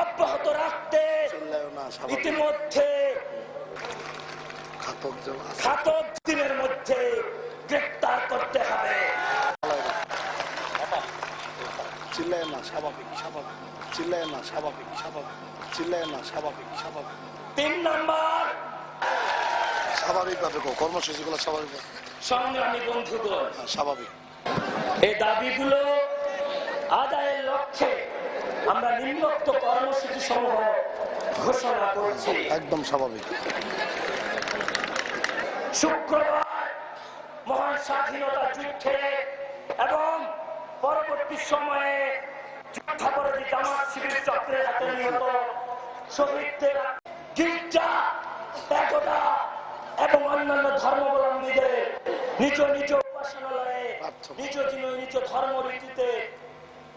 অব্যাহত রাখতে। স্বাভাবিক। ইতিমধ্যে ঘাতক দিনের মধ্যে গ্রেপ্তার করতে হবে। চিল্লায় না স্বাভাবিক স্বাভাবিক। চিল্লায় না স্বাভাবিক স্বাভাবিক। চিল্লায় না স্বাভাবিক স্বাভাবিক। তিন নম্বর। স্বাভাবিক কর্মসূচিগুলো স্বাভাবিক। সংগ্রামী বন্ধুগণ স্বাভাবিক। এই দাবিগুলো আদায়ের লক্ষ্যে আমরা নিম্নোক্ত কর্মসূচি সমূহ ঘোষণা করছি একদম স্বাভাবিক শুক্রবার মহান স্বাধীনতা যুদ্ধে এবং পরবর্তী সময়ে যুদ্ধাপরাধী জামাত শিবির চক্রের হাতে নিহত শহীদদের গির্জা একতা এবং অন্যান্য ধর্মাবলম্বীদের নিজ নিজ উপাসনালয়ে। নিজ নিজ নিজ ধর্ম রীতিতে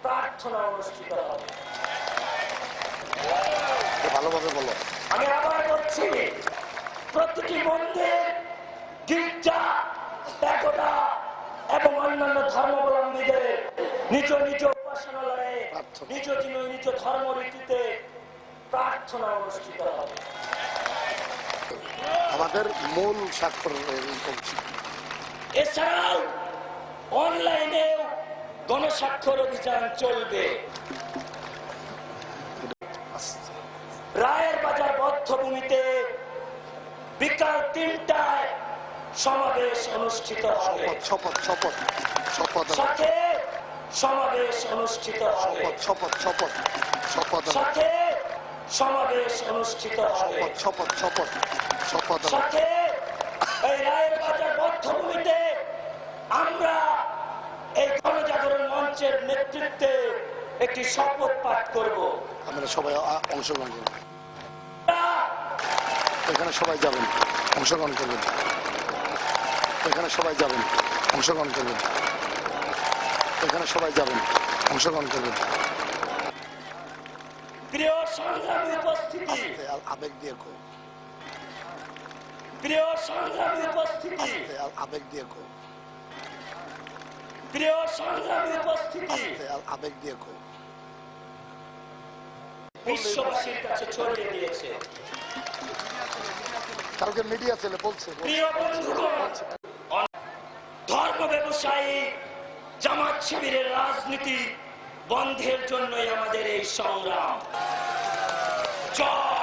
প্রার্থনা অনুষ্ঠিত হবে। ভালোভাবে বলো। আমি আবার বলছি প্রতিটি মন্দির গির্জা একতা এবং অন্যান্য ধর্মাবলম্বীদের নিজ নিজ উপাসনালয়ে নিজ নিজ ধর্ম রীতিতে প্রার্থনা অনুষ্ঠিত হবে। আমাদের মূল স্বাক্ষর এছাড়াও অনলাইনেও গণস্বাক্ষর অভিযান চলবে। রায়ের বাজার বদ্ধভূমিতে বিকাল তিনটায় সমাবেশ অনুষ্ঠিত হবে। শপথ শপথ শপথ সাথে সমাবেশ অনুষ্ঠিত হবে। শপথ শপথ শপথ সাথে সমাবেশ অনুষ্ঠিত হবে। শপথ শপথ শপথ। সাথে এই রায়ের বাজার বদ্ধভূমিতে আমরা মঞ্চের নেতৃত্বে একটি শপথ পাঠ করব। আমরা সবাই অংশগ্রহণ করব। এখানে সবাই যাবেন অংশগ্রহণ করবেন। এখানে সবাই যাবেন অংশগ্রহণ করবেন। এখানে সবাই যাবেন অংশগ্রহণ করবেন। প্রিয় সংগ্রামী উপস্থিতি। আবেগ দিয়ে কো। প্রিয় সংগ্রামী উপস্থিতি। আবেগ দিয়ে কো। প্রিয় সংগ্রামী উপস্থিতি আবেগ দিয়ে বিশ্ববাসীর কাছে ছড়িয়ে দিয়েছে। কালকে মিডিয়া ছেলে বলছে। প্রিয় বন্ধুগণ ধর্ম ব্যবসায়ী জামাত শিবিরের রাজনীতি বন্ধের জন্যই আমাদের এই সংগ্রাম। জয়